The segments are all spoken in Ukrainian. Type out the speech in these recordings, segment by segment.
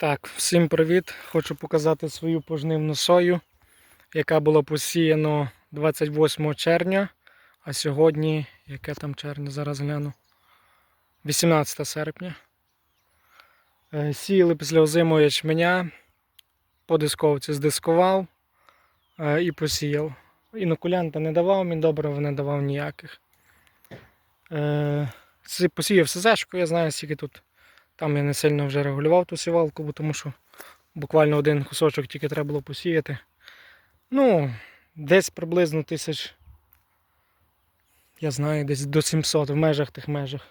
Так, всім привіт! Хочу показати свою пожнивну сою, яка була посіяна 28 червня. А сьогодні, яке там червня, зараз гляну. 18 серпня. Е, Сіяли після озимого ячменя, по дисковці здискував е, і посіяв. Інокулянта не давав, міндобрива не давав ніяких. Е, Посіяв СЗшку, я знаю, скільки тут там я не сильно вже регулював ту сівалку, бо тому що буквально один кусочок тільки треба було посіяти. Ну, десь приблизно тисяч, я знаю, десь до 700 в межах тих межах.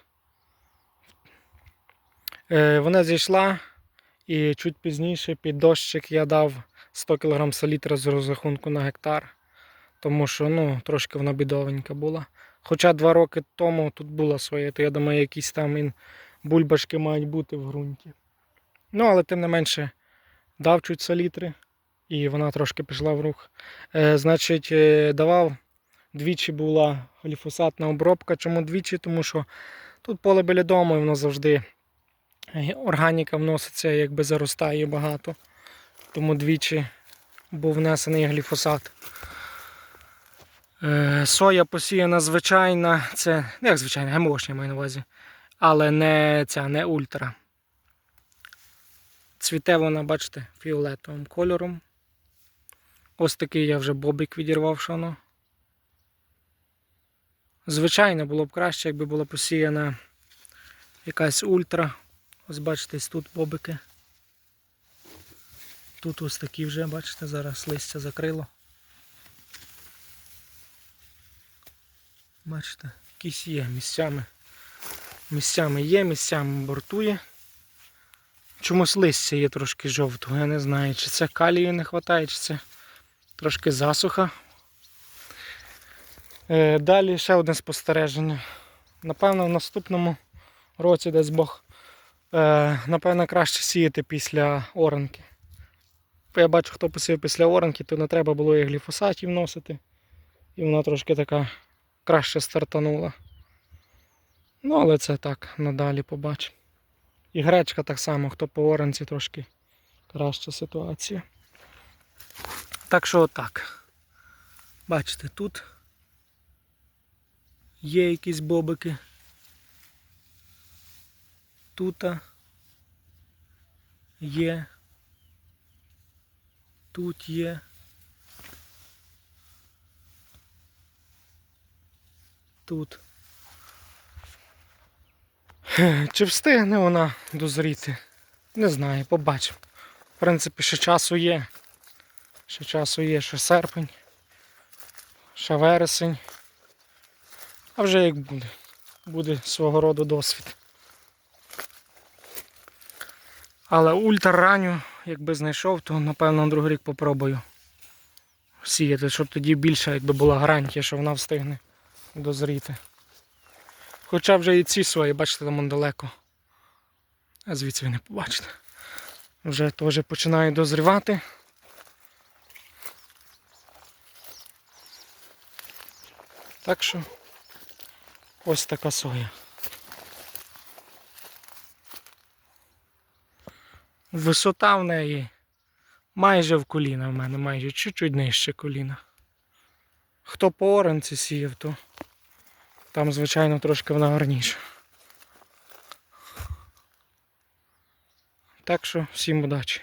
Е, вона зійшла і чуть пізніше під дощик я дав 100 кг салітра з розрахунку на гектар. Тому що ну, трошки вона бідовенька була. Хоча два роки тому тут була своя, то я думаю, якісь там він бульбашки мають бути в ґрунті. Ну, але тим не менше дав чуть салітри, і вона трошки пішла в рух. Е, значить, е, давав двічі була гліфосатна обробка. Чому двічі? Тому що тут поле біля дому, і воно завжди е, органіка вноситься, якби заростає багато. Тому двічі був внесений гліфосат. Е, Соя посіяна звичайна, це ну, як звичайна, ГМОшня маю на увазі але не ця, не ультра. Цвіте вона, бачите, фіолетовим кольором. Ось такий я вже бобик відірвав шано. Звичайно, було б краще, якби була посіяна якась ультра. Ось бачите, тут бобики. Тут ось такі вже, бачите, зараз листя закрило. Бачите, якісь є місцями. Місцями є, місцями бортує. Чомусь листя є трошки жовтого, я не знаю, чи це калію не вистачає, чи це трошки засуха. Е, далі ще одне спостереження. Напевно, в наступному році десь Бог, е, напевно, краще сіяти після оранки. Я бачу, хто посів після оранки, то не треба було і гліфосатів вносити. І вона трошки така краще стартанула. Ну, але це так, надалі побачимо. І гречка так само, хто по оранці трошки краща ситуація. Так що отак. Бачите, тут є якісь бобики. Тут є. Тут є. Тут. Чи встигне вона дозріти? Не знаю, побачимо. В принципі, ще часу є. Ще часу є, ще серпень, ще вересень. А вже як буде. Буде свого роду досвід. Але ультраранню, якби знайшов, то напевно на другий рік попробую сіяти, щоб тоді більше якби була гарантія, що вона встигне дозріти. Хоча вже і ці свої, бачите, там вон далеко. А звідси ви не побачите. Вже теж починає дозрівати. Так що ось така соя. Висота в неї майже в коліна в мене, майже чуть-чуть нижче коліна. Хто по оранці сіяв, то там, звичайно, трошки вона гарніша. Так що всім удачі.